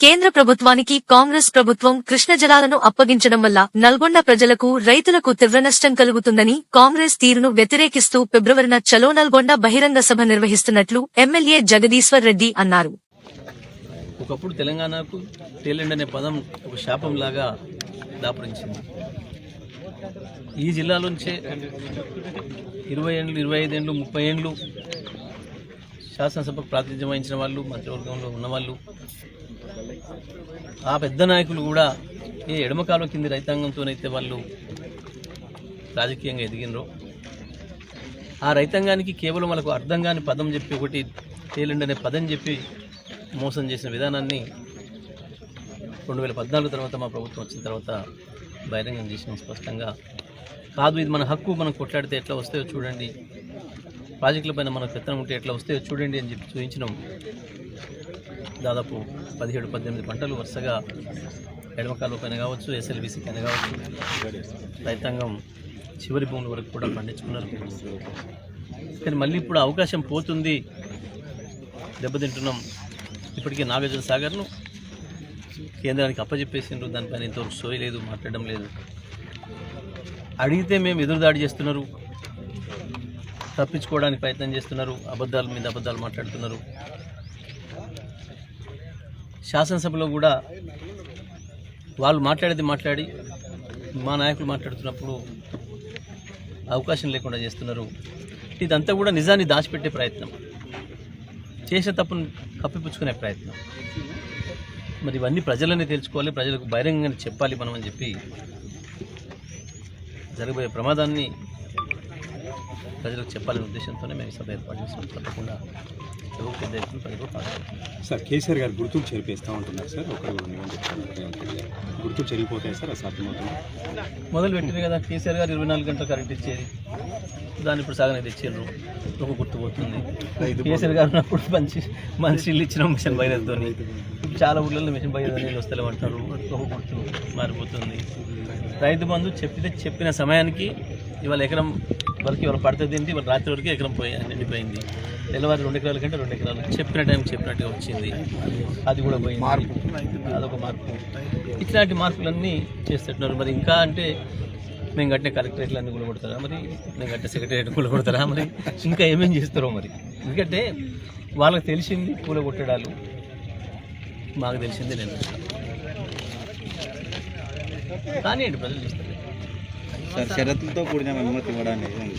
కేంద్ర ప్రభుత్వానికి కాంగ్రెస్ ప్రభుత్వం కృష్ణ జలాలను అప్పగించడం వల్ల నల్గొండ ప్రజలకు రైతులకు తీవ్ర నష్టం కలుగుతుందని కాంగ్రెస్ తీరును వ్యతిరేకిస్తూ ఫిబ్రవరిన చలో నల్గొండ బహిరంగ సభ నిర్వహిస్తున్నట్లు ఎమ్మెల్యే జగదీశ్వర్ రెడ్డి అన్నారు. ఒకప్పుడు తెలంగాణకు తేలిండి అనే పదం ఒక శాపంలాగా దాపురించింది. ఈ జిల్లాలోంచే ఇరవై ఏండ్లు ఇరవై ఐదేండ్లు ముప్పై ఏండ్లు శాసనసభకు ప్రాతినిధ్యం వహించిన వాళ్ళు మంత్రివర్గంలో ఉన్నవాళ్ళు ఆ పెద్ద నాయకులు కూడా ఏ ఎడమకాలం కింది రైతాంగంతోనైతే వాళ్ళు రాజకీయంగా ఎదిగినరో ఆ రైతాంగానికి కేవలం వాళ్ళకు అర్థం కాని పదం చెప్పి ఒకటి తేలిండి పదం చెప్పి మోసం చేసిన విధానాన్ని రెండు వేల పద్నాలుగు తర్వాత మా ప్రభుత్వం వచ్చిన తర్వాత బహిరంగం చేసిన స్పష్టంగా. కాదు ఇది మన హక్కు మనం కొట్లాడితే ఎట్లా వస్తాయో చూడండి. ప్రాజెక్టుల పైన మనకు విత్తనం ఉంటే ఎట్లా వస్తాయో చూడండి అని చెప్పి చూపించినాం. దాదాపు పదిహేడు పద్దెనిమిది పంటలు వరుసగా ఎడమకాలు పైన కావచ్చు ఎస్ఎల్బిసి పైన కావచ్చు. రైతాంగం చివరి భూముల వరకు కూడా పండించుకున్నారు. కానీ మళ్ళీ ఇప్పుడు అవకాశం పోతుంది. దెబ్బతింటున్నాం. ఇప్పటికే నాగార్జున సాగర్ను కేంద్రానికి అప్పచెప్పేసిండ్రు దానిపైన ఇంతవరకు సోయలేదు మాట్లాడడం లేదు. అడిగితే మేము ఎదురుదాడి చేస్తున్నారు. తప్పించుకోవడానికి ప్రయత్నం చేస్తున్నారు. అబద్ధాల మీద అబద్ధాలు మాట్లాడుతున్నారు. శాసనసభలో కూడా వాళ్ళు మాట్లాడేది మాట్లాడి మా నాయకులు మాట్లాడుతున్నప్పుడు అవకాశం లేకుండా చేస్తున్నారు. ఇదంతా కూడా నిజాన్ని దాచిపెట్టే ప్రయత్నం. చేసే తప్పును కప్పిపుచ్చుకునే ప్రయత్నం. మరి ఇవన్నీ ప్రజలనే తెలుసుకోవాలి ప్రజలకు బహిరంగంగా చెప్పాలి మనం అని చెప్పి జరగబోయే ప్రమాదాన్ని ప్రజలకు చెప్పాలనే ఉద్దేశంతోనే మేము సభ ఏర్పాటు చేస్తున్నాం తప్పకుండా ఎవరు పెద్ద ఎత్తున ప్రజలు పాల్గొంటారు. సార్ కేసీఆర్ గారు గుర్తులు చెరిపేస్తూ ఉంటున్నారు సార్. ఒకరు. గుర్తులు చెరిగిపోతాయి సార్ అసాధ్యమవుతుంది. మొదలు పెట్టింది కదా కేసీఆర్ గారు ఇరవై నాలుగు గంటల కరెంట్ ఇచ్చేది దాన్ని ఇప్పుడు సగం తెచ్చారు ఒక గుర్తు పోతుంది కేసీఆర్ గారు ఉన్నప్పుడు మంచి మంచి ఇల్లు ఇచ్చిన మిషన్ బయలుతో చాలా ఊళ్ళలో మిషన్ బయలు నీళ్ళు వస్తలేమంటారు ఒక గుర్తు మారిపోతుంది. రైతు బంధు చెప్పితే చెప్పిన సమయానికి ఇవాళ ఎకరం వరకు ఇవాళ పడుతుంది ఏంటి ఇవాళ రాత్రి వరకు ఎకరం పోయి నిండిపోయింది. తెల్లవారు రెండు ఎకరాల కంటే రెండు ఎకరాలు. చెప్పిన టైం చెప్పినట్టుగా వచ్చింది. అది కూడా పోయింది. అదొక మార్పు. ఇట్లాంటి మార్పులన్నీ చేస్తున్నారు మరి ఇంకా అంటే మేము కట్టిన కలెక్టరేట్లు అన్ని కూడా కొడతారా మరి? మేము కట్టిన సెక్రటరియట్ కూడా కొడతారా మరి? ఇంకా ఏమేం చేస్తారో మరి? ఎందుకంటే వాళ్ళకి తెలిసింది పూల కొట్టడాలు. మాకు తెలిసింది నేను. కానీ ప్రజలు చేస్తారు? సార్ షరతులతో కూడిన అనుమతి ఇవ్వడానికి